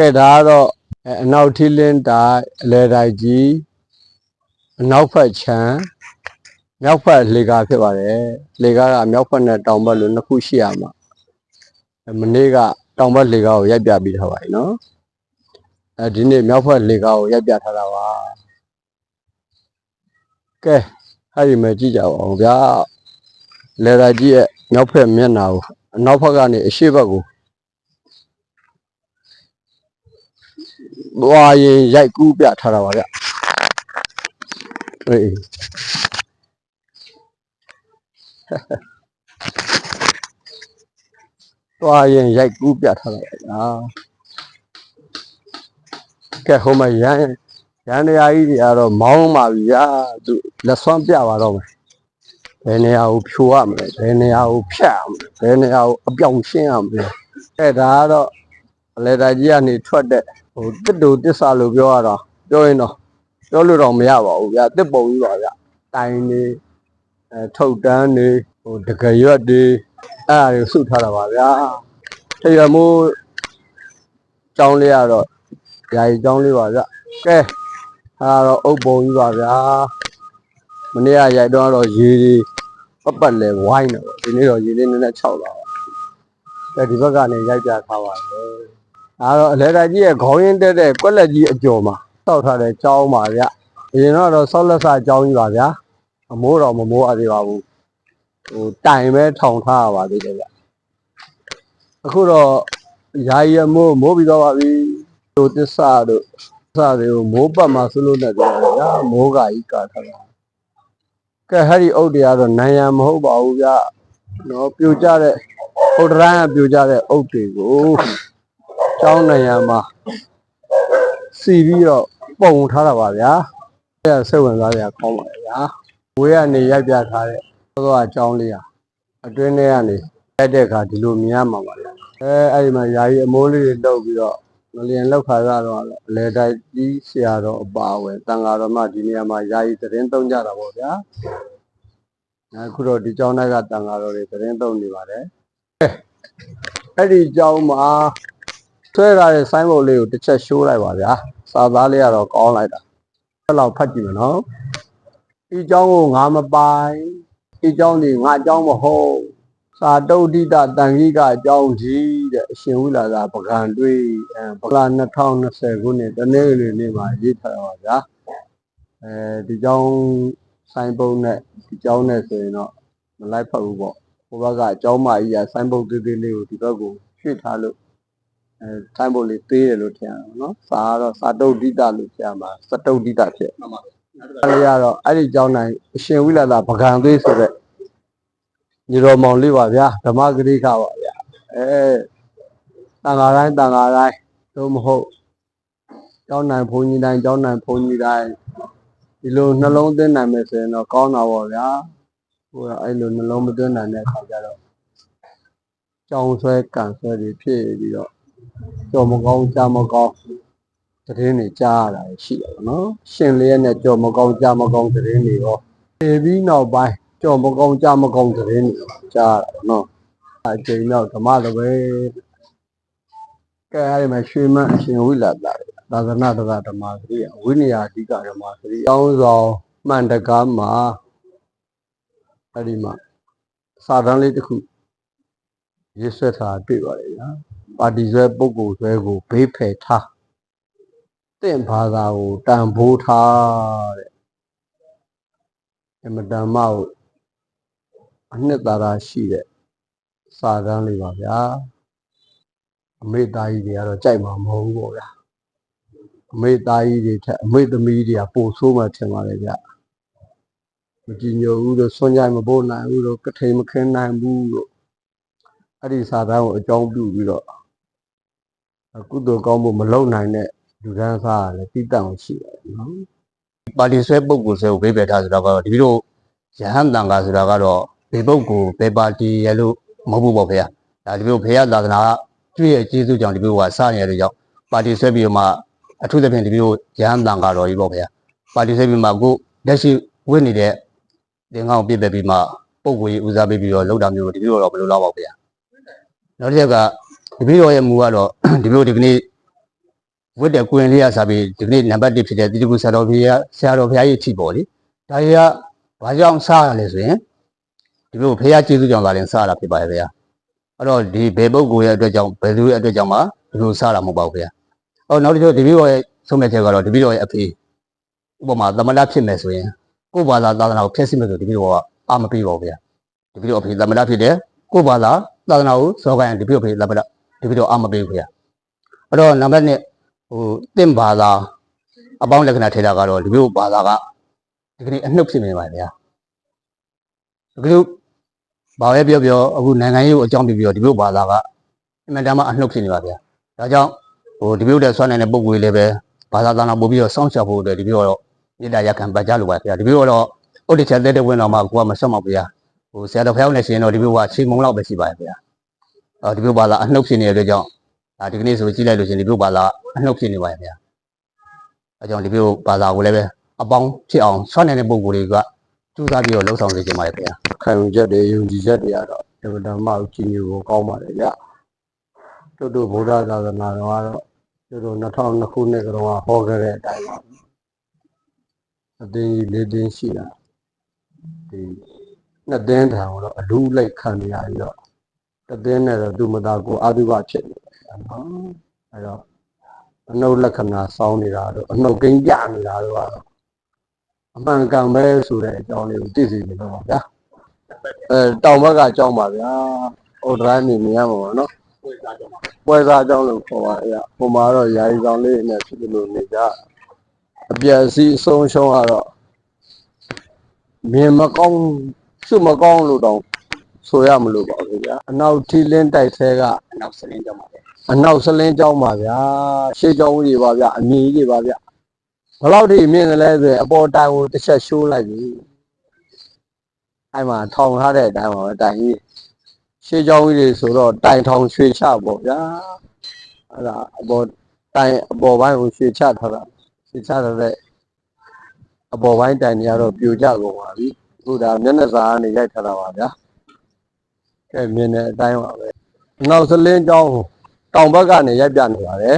ကဲဒါကတော့အဲအနောက်ထီလင်းတိုင်းအလဲတိုင်းကြီးအနောက်ဖက်ချမ်းမြောက်ဖက်လေကာဖြစ်ပါတယ်လေကာကမြောက်ဖက်နဲ့တောင်ဘက်လို့နှစ်ခုရှိရမှာအဲမနေ့ကတောင်ဘက်လေကာကိုရိုက်ပြပြီးထားပါ යි နော်အဲဒီနေ့မြောက်ဖက်လေကာကိုရိုက်ပြထားတာပါကဲအဲ့ဒီမှာကြည့်ကြပါဦးဗျာလေကာကြီးရဲ့မြောက်ဖက်မျက်နှာကိုအနောက်ဖက်ကနေအရှေ့ဘက်ကို ဘွာရင်ရိုက်ကူးပြထားတာပါဗျအေးသွားရင်ရိုက်ကူးပြထားတာပါဗျာကဲဟိုမှာရန်ရန်နေရာကြီးတွေကတော့မောင်းပါပြီဗျာသူလက်ဆွမ်းပြပါတော့မယ်ဘယ်နေရာကိုဖြိုရမလဲဘယ်နေရာကိုဖြတ်ရမလဲဘယ်နေရာကိုအပြောင်ရှင်းရမလဲအဲဒါကတော့အလေတာကြီးကနေထွက်တဲ့ ဟိုတစ်တူတစ္ဆာလို့ပြောရတော့ပြောရင်တော့ပြောလို့တော့မရပါဘူးဗျာတစ်ပုံကြီးပါဗျာတိုင်နေအဲထုတ်တန်းနေဟိုတကယ်ရွက်တွေအဲ့အရာတွေစုထားတာပါဗျာထရမိုးကျောင်းလေးကတော့ယာယီကျောင်းလေးပါဗျာကဲအဲ့ဒါတော့အုပ်ပုံကြီးပါဗျာမနေ့ကရိုက်တော့တော့ရေတွေပတ်ပတ်လဲဝိုင်းတယ်ပေါ့ဒီနေ့တော့ရေလေးနည်းနည်းခြောက်လာပါကဲဒီဘက်ကနေရိုက်ပြထားပါတယ် ဒါတော့အလဲတာကြီးရဲ့ခေါင်းရင်းတက်တဲ့ကွက်လက်ကြီးအကျော်မှာတောက်ထားတဲ့ကျောင်းပါဗျအရင်တော့ဆောက်လက်ဆာကျောင်းကြီးပါဗျာအမိုးတော်မမိုးရသေးပါဘူးဟိုတိုင်ပဲထောင်ထားရပါသေးတယ်ဗျအခုတော့ယာယီအမိုးမိုးပြီးတော့ပါပြီတို့တစ္ဆာတို့တစ္ဆာတွေကိုမိုးပတ်မှာဆွလို့နဲ့ပြောတယ်ဗျာမိုးကကြီးကာထားတာကဲဟဲ့ဒီအုတ်တွေကတော့နိုင်ရန်မဟုတ်ပါဘူးဗျနော်ပြိုကျတဲ့ဟိုတရမ်းကပြိုကျတဲ့အုတ်တွေကို ကျောင်းနေရာမှာစီပြီးတော့ပုံထားတာပါဗျာအဲ့ဒါစိတ်ဝင်စားကြကောင်းပါလေဗျာဝေးကနေရိုက်ပြထားတဲ့သောသောအကျောင်းလေးဟာအတွင်းထဲကနေရိုက်တဲ့အခါဒီလိုမြင်ရမှာပါဗျာအဲအဲ့ဒီမှာယာယီအမိုးလေးတွေတုပ်ပြီးတော့ငလျင်လောက်ခါရတော့အလေတိုက်ကြီးဆရာတော်အပါအဝင်တန်ဃာတော်မှဒီနေရာမှာယာယီသတင်းသုံးကြတာပေါ့ဗျာအခုတော့ဒီကျောင်းတိုင်းကတန်ဃာတော်တွေသတင်းသုံးနေပါတယ်အဲ့ဒီကျောင်းမှာ ဆွဲထားတဲ့ဆိုင်းဘုတ်လေးကိုတစ်ချက်ရှိုးလိုက်ပါဗျာစာသားလေးကတော့ကောင်းလိုက်တာအဲ့လောက်ဖတ်ကြည့်မယ်နော်ဒီเจ้าကိုငါမပိုင်ဒီเจ้านี่ငါเจ้าမဟုတ်စာတုဒ္ဓိတတန်ခိကအကြောင်းကြီးတဲ့အရှင်ဝိလာသာပကံတွေးအဲပကလာ2020ခုနှစ်တနေ့လူနေ့မှာရေးထားတာပါဗျာအဲဒီเจ้าဆိုင်းဘုတ်နဲ့ဒီเจ้าနဲ့ဆိုရင်တော့မလိုက်ဖတ်ဘူးပေါ့ဟိုဘက်ကအเจ้าမကြီးကဆိုင်းဘုတ်သေးသေးလေးကိုဒီဘက်ကိုရွှေ့ထားလို့ အဲ ထိုင်းဘုတ်လေးသေးတယ်လို့ထင်ရအောင်နော်စာကတော့စာတုတ်ဒိတလို့ထင်ရမှာစတုတ်ဒိတဖြစ်မှန်ပါအဲ့ဒီကတော့အဲ့ဒီကျောင်းတိုင်းအရှင်ဝိလာသာပကံသေးဆိုတဲ့ညီတော်မောင်လေးပါဗျာဓမ္မဂရိခပါဗျာအဲတန်ဃာတိုင်းတန်ဃာတိုင်းတို့မဟုတ်ကျောင်းနိုင်ဘုန်းကြီးတိုင်းကျောင်းနိုင်ဘုန်းကြီးတိုင်းဒီလိုနှလုံးသွင်းနိုင်မယ်ဆိုရင်တော့ကောင်းတာပေါ့ဗျာဟိုကအဲ့လိုနှလုံးမသွင်းနိုင်တဲ့အခါကျတော့ကျောင်းဆွဲကန်ဆွဲတွေဖြစ်ပြီးတော့ ကြော်မကောင်းကြားမကောင်းသတင်းတွေကြားရတာရှိတယ်ဗောနော်ရှင်လေးရဲ့နဲ့ကြော်မကောင်းကြားမကောင်းသတင်းတွေရောပြေပြီးနောက်ပိုင်းကြော်မကောင်းကြားမကောင်းသတင်းတွေရောကြားရတာဗောနော်အချိန်တော့ဓမ္မတပည့်ကဲအဲ့ဒီမှာရွှေမန်းအရှင်ဝိလာတာသာသနာတကဓမ္မစရိယဝိနည်းအဓိကဓမ္မစရိယအောင်းဆောင်မှန်တကားမှာအဲ့ဒီမှာစာတန်းလေးတစ်ခုရေးဆွဲထားတာတွေ့ပါတယ်ညာ ပါတီဆွဲပုဂ္ဂိုလ်ဆွဲကိုဘေးဖယ်ထားတင့်ဘာသာကိုတန်ဖိုးထားတဲ့အမတန်မှကိုအနှစ်သာရရှိတဲ့စာတမ်းလေးပါဗျာအမေသားကြီးတွေကတော့ကြိုက်မှာမဟုတ်ဘူးပေါ့ဗျာအမေသားကြီးတွေထက်အမေသမီးတွေကပိုဆိုးမှထင်ပါလေဗျမကြည်ညိုဘူးလို့ဆွမ်းကြိုင်မပို့နိုင်ဘူးလို့ကထိန်မခင်းနိုင်ဘူးလို့အဲ့ဒီစာတမ်းကိုအကြောင်းပြုပြီးတော့ ကုသိုလ်ကောင်းဖို့မလုံနိုင်တဲ့လူဒန်းစားကလည်းတိတန့်အောင်ရှိတယ်နော်ပါတီဆွဲပုဂ္ဂိုလ်ဆွဲကိုဘေးပယ်ထားဆိုတာကတော့ဒီလိုရဟန်းတန်ခါဆိုတာကတော့ဘေပုဂ္ဂိုလ်ဘေပါတီရဲ့လို့မဟုတ်ဘူးပေါ့ဖေ။ဒါဒီလိုဖေရသာသနာကကျွည့်ရဲ့ကျေးဇူးကြောင့်ဒီလိုကစနေရတဲ့ကြောင့်ပါတီဆွဲပြီးတော့မှအထူးသဖြင့်ဒီလိုရဟန်းတန်ခါတော်ကြီးပေါ့ဖေ။ပါတီဆွဲပြီးမှကိုလက်ရှိဝင့်နေတဲ့သင်္ကန်းကိုပြည့်ပယ်ပြီးမှပုဂ္ဂိုလ်ကြီးဦးစားပေးပြီးတော့လောက်တာမျိုးဒီလိုတော့မလိုတော့ပါဘူးဖေ။နောက်တစ်ချက်က ဒီလိုရဲ့မူကတော့ဒီလိုဒီကနေ့ဝတ်တဲ့ကွင်လေးရစားပြီးဒီကနေ့နံပါတ်1ဖြစ်တဲ့တိတကူဆရာတော်ဘုရားဆရာတော်ဘုရားရဲ့ချီပေါ်လေဒါကြီးကဘာကြောင့်စားရလဲဆိုရင်ဒီလိုဘုရားကျေးဇူးကြောင့်သာရင်စားရတာဖြစ်ပါရဲ့ဗျာအဲ့တော့ဒီဘယ်ပုဂ္ဂိုလ်ရဲ့အတွက်ကြောင့်ဘယ်သူရဲ့အတွက်ကြောင့်မှဒီလိုစားတာမဟုတ်ပါဘူးဗျာအော်နောက်တစ်ချက်ဒီပြီးတော့ရဲ့ဆုံးဖြတ်ချက်ကတော့ဒီပြီးတော့ရဲ့အဖေဥပမာသမဏဖြစ်မယ်ဆိုရင်ကိုယ့်ဘာသာသာသနာကိုဖျက်ဆီးမယ်ဆိုဒီပြီးတော့အာမပေးပါဘူးဗျာဒီပြီးတော့အဖေသမဏဖြစ်တယ်ကိုယ့်ဘာသာသာသနာကိုစောကိုင်းဒီပြီးတော့အဖေသမဏ ဒီပြီးတော့အာမပေးဘူးဗျာအဲ့တော့နံပါတ်1ဟိုတင့်ဘာသာအပေါင်းလက္ခဏာထေတာကတော့ဒီလိုဘာသာကဒီကနေ့အနှုတ်ဖြစ်နေပါဗျာဒီလိုဘာပဲပြောပြောအခုနိုင်ငံရေးကိုအကြောင်းပြပြီးတော့ဒီလိုဘာသာကအင်မတန်မှအနှုတ်ဖြစ်နေပါဗျာဒါကြောင့်ဟိုဒီလိုတဲ့ဆွမ်းနိုင်တဲ့ပုံကိုယ်လေးပဲဘာသာသာနာပို့ပြီးတော့စောင့်ရှောက်ဖို့အတွက်ဒီလိုတော့မြေတားရခံပတ်ကြလို့ပါဗျာဒီလိုတော့ဥဒိချက်တဲ့တဲ့ဝင်တော်မှာကိုကမဆွတ်မှာဗျာဟိုဆရာတော်ဖျောင်းနေရှင်တော့ဒီလိုကချိန်မုံလောက်ပဲရှိပါရဲ့ဗျာ အော်ဒီလိုဘာသာအနှုတ်ဖြစ်နေတဲ့အတွက်ကြောင့်ဒါဒီကနေ့ဆိုကြည့်လိုက်လို့ရှင်ဒီလိုဘာသာအနှုတ်ဖြစ်နေပါရဲ့ဗျာအဲကြောင့်ဒီလိုဘာသာကိုလည်းပဲအပေါင်းဖြစ်အောင်ဆွမ်းနေတဲ့ပုံကိုယ်တွေကကြိုးစားပြီးတော့လှုပ်ဆောင်နေကြပါလေခင်ဗျာခံယူချက်တွေယုံကြည်ချက်တွေကတော့ဒီဗဒမကိုကြည်ညိုဖို့ကောင်းပါတယ်ဗျတို့တို့ဗုဒ္ဓသာသနာတော်ကတော့တို့တို့2002ခုနှစ်ကတော့ဟောခဲ့တဲ့အတိုင်းပါအသိကြီးလေးသိန်းရှိတာဒီနှစ်သိန်းတန်တော့အလူလိုက်ခံနေရပြီးတော့ တစ်သိန်းနဲ့တော့သူမသားကိုအာဓုဘဖြစ်နေတယ်နော်အဲတော့အနုလက္ခဏာစောင်းနေတာတော့အနှုတ်ကိန်းပြနေတာတော့ကတော့အမှန်ကန်ပဲဆိုတဲ့အကြောင်းလေးကိုသိစေချင်တော့ပါဗျာအဲတောင်ဘက်ကအကြောင်းပါဗျာ။အော်ဒရိုင်းနေနေရမှာပါနော်။ပွဲစားအကြောင်းလို့ခေါ်ပါရဲ့။ဟိုမှာတော့ယာယီဆောင်လေးနဲ့ဖြစ်လို့နေကြ။အပြည့်အစည်းအဆုံးရှုံးကတော့မြင်မကောင်းရှုမကောင်းလို့တောင် ဆိုရမလို့ပါဘူးဗျာအနောက်ထီလင်းတိုက်ဆဲကအနောက်ဆလင်းကြောင်းပါဗျာအနောက်ဆလင်းကြောင်းပါဗျာရှေ့ကြောင်းကြီးပါဗျာအမြင်ကြီးပါဗျာဘလောက်ထိမြင်တယ်လဲဆိုရင်အပေါ်တိုင်ကိုတစ်ချက်ရှိုးလိုက်ပြီအဲ့မှာထောင်ထားတဲ့အတိုင်းပါပဲတိုင်ကြီးရှေ့ကြောင်းကြီးတွေဆိုတော့တိုင်ထောင်ရွှေချပေါ့ဗျာအဲ့ဒါအပေါ်တိုင်အပေါ်ပိုင်းကိုရွှေချထားတာရွှေချထားတဲ့အပေါ်ပိုင်းတိုင်တွေကတော့ပြိုကျကုန်ပါပြီအခုဒါမျက်နှာစာကနေရိုက်ထားတာပါဗျာ ကဲမြင်တဲ့အတိုင်းပါပဲနောက်စလင်းတောင်းတောင်ဘက်ကနေရိုက်ပြနေပါတယ်